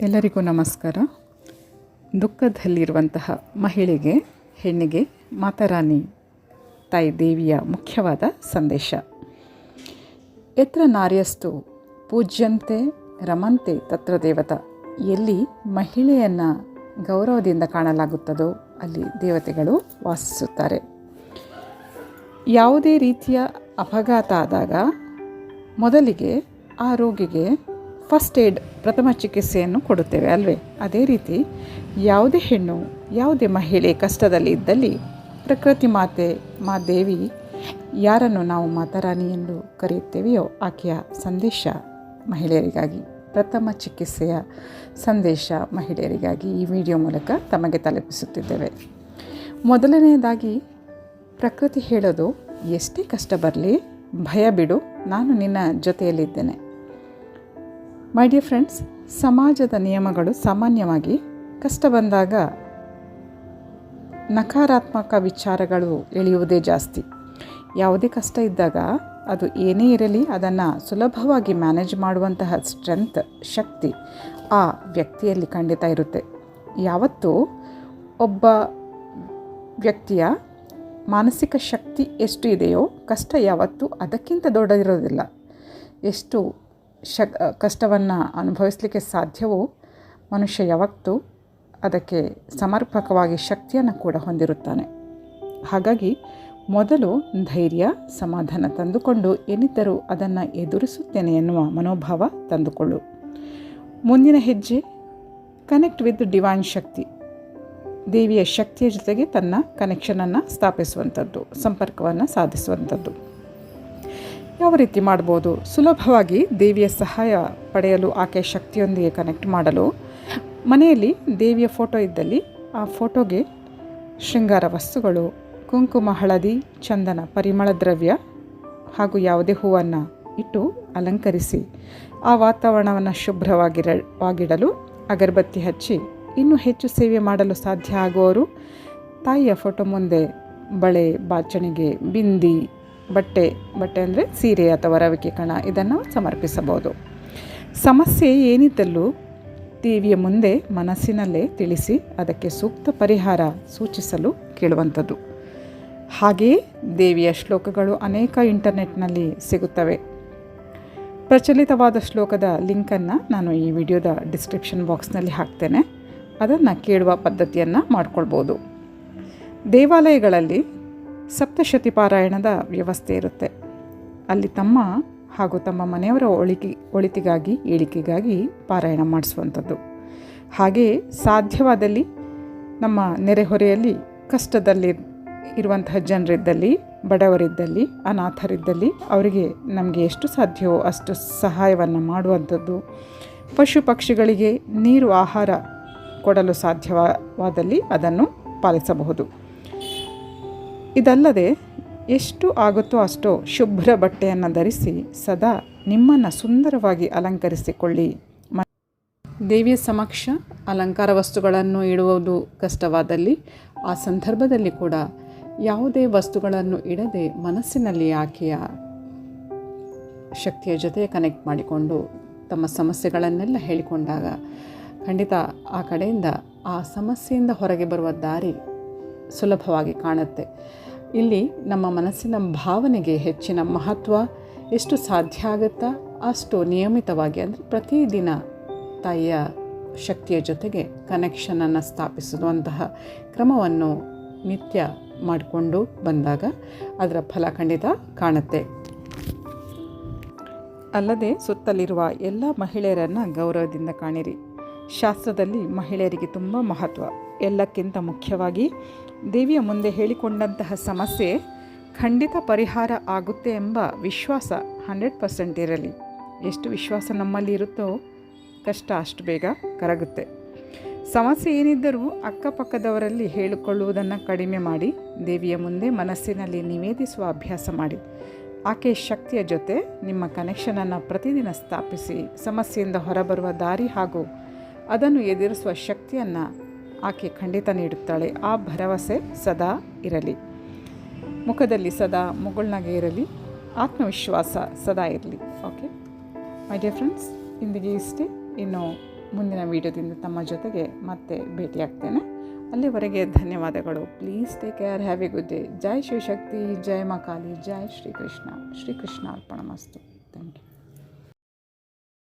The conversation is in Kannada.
ಎಲ್ಲರಿಗೂ ನಮಸ್ಕಾರ. ದುಃಖದಲ್ಲಿರುವಂತಹ ಮಹಿಳೆಗೆ, ಹೆಣ್ಣಿಗೆ, ಮಾತಾರಾಣಿ ತಾಯಿ ದೇವಿಯ ಮುಖ್ಯವಾದ ಸಂದೇಶ. ಎತ್ರ ನಾರ್ಯಸ್ತು ಪೂಜ್ಯಂತೆ ರಮಂತೆ ತತ್ರ ದೇವತ. ಎಲ್ಲಿ ಮಹಿಳೆಯನ್ನು ಗೌರವದಿಂದ ಕಾಣಲಾಗುತ್ತದೋ ಅಲ್ಲಿ ದೇವತೆಗಳು ವಾಸಿಸುತ್ತಾರೆ. ಯಾವುದೇ ರೀತಿಯ ಅಪಘಾತ ಆದಾಗ ಮೊದಲಿಗೆ ಆ ರೋಗಿಗೆ ಫಸ್ಟ್ ಏಡ್ ಪ್ರಥಮ ಚಿಕಿತ್ಸೆಯನ್ನು ಕೊಡುತ್ತೇವೆ ಅಲ್ವೇ? ಅದೇ ರೀತಿ ಯಾವುದೇ ಹೆಣ್ಣು, ಯಾವುದೇ ಮಹಿಳೆ ಕಷ್ಟದಲ್ಲಿ ಇದ್ದಲ್ಲಿ ಪ್ರಕೃತಿ ಮಾತೆ, ಮಾ ದೇವಿ ಯಾರನ್ನು ನಾವು ಮಾತಾರಾಣಿ ಎಂದು ಕರೆಯುತ್ತೇವೆಯೋ ಆಕೆಯ ಸಂದೇಶ ಮಹಿಳೆಯರಿಗಾಗಿ, ಪ್ರಥಮ ಚಿಕಿತ್ಸೆಯ ಸಂದೇಶ ಮಹಿಳೆಯರಿಗಾಗಿ ಈ ವಿಡಿಯೋ ಮೂಲಕ ತಮಗೆ ತಲುಪಿಸುತ್ತಿದ್ದೇವೆ. ಮೊದಲನೆಯದಾಗಿ, ಪ್ರಕೃತಿ ಹೇಳೋದು, ಎಷ್ಟೇ ಕಷ್ಟ ಬರಲಿ, ಭಯ ಬಿಡು, ನಾನು ನಿನ್ನ ಜೊತೆಯಲ್ಲಿದ್ದೇನೆ. ಮೈ ಡಿಯರ್ ಫ್ರೆಂಡ್ಸ್ ಸಮಾಜದ ನಿಯಮಗಳು ಸಾಮಾನ್ಯವಾಗಿ ಕಷ್ಟ ಬಂದಾಗ ನಕಾರಾತ್ಮಕ ವಿಚಾರಗಳು ಎಳೆಯುವುದೇ ಜಾಸ್ತಿ. ಯಾವುದೇ ಕಷ್ಟ ಇದ್ದಾಗ ಅದು ಏನೇ ಇರಲಿ ಅದನ್ನು ಸುಲಭವಾಗಿ ಮ್ಯಾನೇಜ್ ಮಾಡುವಂತಹ ಸ್ಟ್ರೆಂತ್ ಶಕ್ತಿ ಆ ವ್ಯಕ್ತಿಯಲ್ಲಿ ಖಂಡಿತ ಇರುತ್ತೆ. ಯಾವತ್ತೂ ಒಬ್ಬ ವ್ಯಕ್ತಿಯ ಮಾನಸಿಕ ಶಕ್ತಿ ಎಷ್ಟು ಇದೆಯೋ ಕಷ್ಟ ಯಾವತ್ತೂ ಅದಕ್ಕಿಂತ ದೊಡ್ಡದಿರೋದಿಲ್ಲ. ಎಷ್ಟು ಶಕ್ ಕಷ್ಟವನ್ನು ಅನುಭವಿಸಲಿಕ್ಕೆ ಸಾಧ್ಯವೋ ಮನುಷ್ಯ ಯಾವತ್ತೂ ಅದಕ್ಕೆ ಸಮರ್ಪಕವಾಗಿ ಶಕ್ತಿಯನ್ನು ಕೂಡ ಹೊಂದಿರುತ್ತಾನೆ. ಹಾಗಾಗಿ ಮೊದಲು ಧೈರ್ಯ, ಸಮಾಧಾನ ತಂದುಕೊಂಡು ಏನಿದ್ದರೂ ಅದನ್ನು ಎದುರಿಸುತ್ತೇನೆ ಎನ್ನುವ ಮನೋಭಾವ ತಂದುಕೊಳ್ಳು. ಮುಂದಿನ ಹೆಜ್ಜೆ ಕನೆಕ್ಟ್ ವಿತ್ ಡಿವೈನ್ ಶಕ್ತಿ. ದೇವಿಯ ಶಕ್ತಿಯ ಜೊತೆಗೆ ತನ್ನ ಕನೆಕ್ಷನನ್ನು ಸ್ಥಾಪಿಸುವಂಥದ್ದು, ಸಂಪರ್ಕವನ್ನು ಸಾಧಿಸುವಂಥದ್ದು. ಯಾವ ರೀತಿ ಮಾಡ್ಬೋದು? ಸುಲಭವಾಗಿ ದೇವಿಯ ಸಹಾಯ ಪಡೆಯಲು ಆಕೆ ಶಕ್ತಿಯೊಂದಿಗೆ ಕನೆಕ್ಟ್ ಮಾಡಲು. ಮನೆಯಲ್ಲಿ ದೇವಿಯ ಫೋಟೋ ಇದ್ದಲ್ಲಿ ಆ ಫೋಟೋಗೆ ಶೃಂಗಾರ ವಸ್ತುಗಳು, ಕುಂಕುಮ, ಹಳದಿ, ಚಂದನ, ಪರಿಮಳ ದ್ರವ್ಯ ಹಾಗೂ ಯಾವುದೇ ಹೂವನ್ನು ಇಟ್ಟು ಅಲಂಕರಿಸಿ ಆ ವಾತಾವರಣವನ್ನು ಶುಭ್ರವಾಗಿರವಾಗಿಡಲು ಅಗರಬತ್ತಿ ಹಚ್ಚಿ ಇನ್ನೂ ಹೆಚ್ಚು ಸೇವೆ ಮಾಡಲು ಸಾಧ್ಯ ಆಗುವವರು ತಾಯಿಯ ಫೋಟೋ ಮುಂದೆ ಬಳೆ, ಬಾಚಣಿಗೆ, ಬಿಂದಿ ಬಟ್ಟೆ ಬಟ್ಟೆ ಅಂದರೆ ಸೀರೆ ಅಥವಾ ರವಿಕೆ ಕಣ, ಇದನ್ನು ಸಮರ್ಪಿಸಬಹುದು. ಸಮಸ್ಯೆ ಏನಿದ್ದಲ್ಲೂ ದೇವಿಯ ಮುಂದೆ ಮನಸ್ಸಿನಲ್ಲೇ ತಿಳಿಸಿ ಅದಕ್ಕೆ ಸೂಕ್ತ ಪರಿಹಾರ ಸೂಚಿಸಲು ಕೇಳುವಂಥದ್ದು. ಹಾಗೆಯೇ ದೇವಿಯ ಶ್ಲೋಕಗಳು ಅನೇಕ ಇಂಟರ್ನೆಟ್ನಲ್ಲಿ ಸಿಗುತ್ತವೆ. ಪ್ರಚಲಿತವಾದ ಶ್ಲೋಕದ ಲಿಂಕನ್ನು ನಾನು ಈ ವಿಡಿಯೋದ ಡಿಸ್ಕ್ರಿಪ್ಷನ್ ಬಾಕ್ಸ್ನಲ್ಲಿ ಹಾಕ್ತೇನೆ. ಅದನ್ನು ಕೇಳುವ ಪದ್ಧತಿಯನ್ನು ಮಾಡ್ಕೊಳ್ಬೋದು. ದೇವಾಲಯಗಳಲ್ಲಿ ಸಪ್ತಶತಿ ಪಾರಾಯಣದ ವ್ಯವಸ್ಥೆ ಇರುತ್ತೆ. ಅಲ್ಲಿ ತಮ್ಮ ಹಾಗೂ ತಮ್ಮ ಮನೆಯವರ ಒಳಿಕೆ, ಒಳಿತಿಗಾಗಿ, ಏಳಿಕೆಗಾಗಿ ಪಾರಾಯಣ ಮಾಡಿಸುವಂಥದ್ದು. ಹಾಗೆಯೇ ಸಾಧ್ಯವಾದಲ್ಲಿ ನಮ್ಮ ನೆರೆಹೊರೆಯಲ್ಲಿ ಕಷ್ಟದಲ್ಲಿ ಇರುವಂತಹ ಜನರಿದ್ದಲ್ಲಿ, ಬಡವರಿದ್ದಲ್ಲಿ, ಅನಾಥರಿದ್ದಲ್ಲಿ ಅವರಿಗೆ ನಮಗೆ ಎಷ್ಟು ಸಾಧ್ಯವೋ ಅಷ್ಟು ಸಹಾಯವನ್ನು ಮಾಡುವಂಥದ್ದು. ಪಶು ಪಕ್ಷಿಗಳಿಗೆ ನೀರು, ಆಹಾರ ಕೊಡಲು ಸಾಧ್ಯವಾದಲ್ಲಿ ಅದನ್ನು ಪಾಲಿಸಬಹುದು. ಇದಲ್ಲದೆ ಎಷ್ಟು ಆಗುತ್ತೋ ಅಷ್ಟೋ ಶುಭ್ರ ಬಟ್ಟೆಯನ್ನು ಧರಿಸಿ ಸದಾ ನಿಮ್ಮನ್ನು ಸುಂದರವಾಗಿ ಅಲಂಕರಿಸಿಕೊಳ್ಳಿ. ದೇವಿಯ ಸಮಕ್ಷ ಅಲಂಕಾರ ವಸ್ತುಗಳನ್ನು ಇಡುವುದು ಕಷ್ಟವಾದಲ್ಲಿ ಆ ಸಂದರ್ಭದಲ್ಲಿ ಕೂಡ ಯಾವುದೇ ವಸ್ತುಗಳನ್ನು ಇಡದೆ ಮನಸ್ಸಿನಲ್ಲಿ ಆಕೆಯ ಶಕ್ತಿಯ ಜೊತೆ ಕನೆಕ್ಟ್ ಮಾಡಿಕೊಂಡು ತಮ್ಮ ಸಮಸ್ಯೆಗಳನ್ನೆಲ್ಲ ಹೇಳಿಕೊಂಡಾಗ ಖಂಡಿತ ಆ ಕಡೆಯಿಂದ ಆ ಸಮಸ್ಯೆಯಿಂದ ಹೊರಗೆ ಬರುವ ದಾರಿ ಸುಲಭವಾಗಿ ಕಾಣುತ್ತೆ. ಇಲ್ಲಿ ನಮ್ಮ ಮನಸ್ಸಿನ ಭಾವನೆಗೆ ಹೆಚ್ಚಿನ ಮಹತ್ವ ಎಷ್ಟು ಸಾಧ್ಯ ಆಗುತ್ತಾ ಅಷ್ಟು ನಿಯಮಿತವಾಗಿ ಅಂದರೆ ಪ್ರತಿದಿನ ತಾಯಿಯ ಶಕ್ತಿಯ ಜೊತೆಗೆ ಕನೆಕ್ಷನನ್ನು ಸ್ಥಾಪಿಸುವಂತಹ ಕ್ರಮವನ್ನು ನಿತ್ಯ ಮಾಡಿಕೊಂಡು ಬಂದಾಗ ಅದರ ಫಲ ಖಂಡಿತ ಕಾಣುತ್ತೆ. ಅಲ್ಲದೆ ಸುತ್ತಲಿರುವ ಎಲ್ಲ ಮಹಿಳೆಯರನ್ನು ಗೌರವದಿಂದ ಕಾಣಿರಿ. ಶಾಸ್ತ್ರದಲ್ಲಿ ಮಹಿಳೆಯರಿಗೆ ತುಂಬ ಮಹತ್ವ. ಎಲ್ಲಕ್ಕಿಂತ ಮುಖ್ಯವಾಗಿ ದೇವಿಯ ಮುಂದೆ ಹೇಳಿಕೊಂಡಂತಹ ಸಮಸ್ಯೆ ಖಂಡಿತ ಪರಿಹಾರ ಆಗುತ್ತೆ ಎಂಬ ವಿಶ್ವಾಸ ಹಂಡ್ರೆಡ್ ಪರ್ಸೆಂಟ್ ಇರಲಿ. ಎಷ್ಟು ವಿಶ್ವಾಸ ನಮ್ಮಲ್ಲಿ ಇರುತ್ತೋ ಕಷ್ಟ ಅಷ್ಟು ಬೇಗ ಕರಗುತ್ತೆ. ಸಮಸ್ಯೆ ಏನಿದ್ದರೂ ಅಕ್ಕಪಕ್ಕದವರಲ್ಲಿ ಹೇಳಿಕೊಳ್ಳುವುದನ್ನು ಕಡಿಮೆ ಮಾಡಿ, ದೇವಿಯ ಮುಂದೆ ಮನಸ್ಸಿನಲ್ಲಿ ನಿವೇದಿಸುವ ಅಭ್ಯಾಸ ಮಾಡಿ. ಆಕೆ ಶಕ್ತಿಯ ಜೊತೆ ನಿಮ್ಮ ಕನೆಕ್ಷನನ್ನು ಪ್ರತಿದಿನ ಸ್ಥಾಪಿಸಿ, ಸಮಸ್ಯೆಯಿಂದ ಹೊರಬರುವ ದಾರಿ ಹಾಗೂ ಅದನ್ನು ಎದುರಿಸುವ ಶಕ್ತಿಯನ್ನು ಆಕೆ ಖಂಡಿತ ನೀಡುತ್ತಾಳೆ. ಆ ಭರವಸೆ ಸದಾ ಇರಲಿ. ಮುಖದಲ್ಲಿ ಸದಾ ಮುಗುಳ್ನಗೆ ಇರಲಿ. ಆತ್ಮವಿಶ್ವಾಸ ಸದಾ ಇರಲಿ. ಓಕೆ ಮೈ ಡಿಯರ್ ಫ್ರೆಂಡ್ಸ್ ಇಂದಿಗೆ ಇಷ್ಟೇ. ಇನ್ನು ಮುಂದಿನ ವೀಡಿಯೋದಿಂದ ತಮ್ಮ ಜೊತೆಗೆ ಮತ್ತೆ ಭೇಟಿಯಾಗ್ತೇನೆ. ಅಲ್ಲಿವರೆಗೆ ಧನ್ಯವಾದಗಳು. Please take care have a good day ಜೈ ಶಿವಶಕ್ತಿ ಜೈ ಮಾ ಕಾಲಿ. ಜೈ ಶ್ರೀಕೃಷ್ಣ. ಶ್ರೀಕೃಷ್ಣ ಅರ್ಪಣ ಮಸ್ತು. Thank you